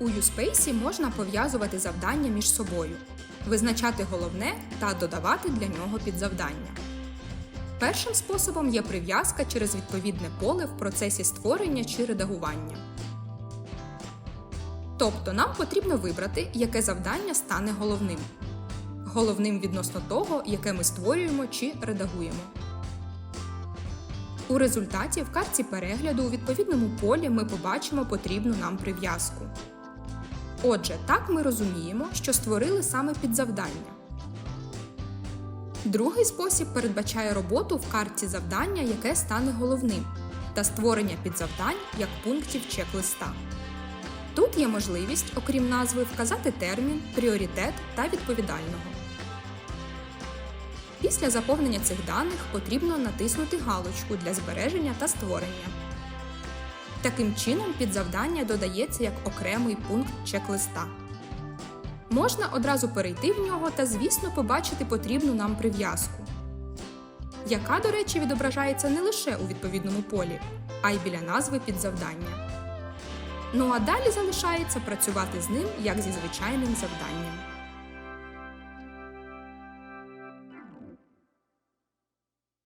У USpace можна пов'язувати завдання між собою, визначати головне та додавати для нього підзавдання. Першим способом є прив'язка через відповідне поле в процесі створення чи редагування. Тобто нам потрібно вибрати, яке завдання стане головним. Головним відносно того, яке ми створюємо чи редагуємо. У результаті в картці перегляду у відповідному полі ми побачимо потрібну нам прив'язку. Отже, так ми розуміємо, що створили саме підзавдання. Другий спосіб передбачає роботу в картці завдання, яке стане головним, та створення підзавдань як пунктів чек-листа. Тут є можливість, окрім назви, вказати термін, пріоритет та відповідального. Після заповнення цих даних потрібно натиснути галочку для збереження та створення. Таким чином, підзавдання додається як окремий пункт чек-листа. Можна одразу перейти в нього та, звісно, побачити потрібну нам прив'язку, яка, до речі, відображається не лише у відповідному полі, а й біля назви підзавдання. Ну а далі залишається працювати з ним як зі звичайним завданням.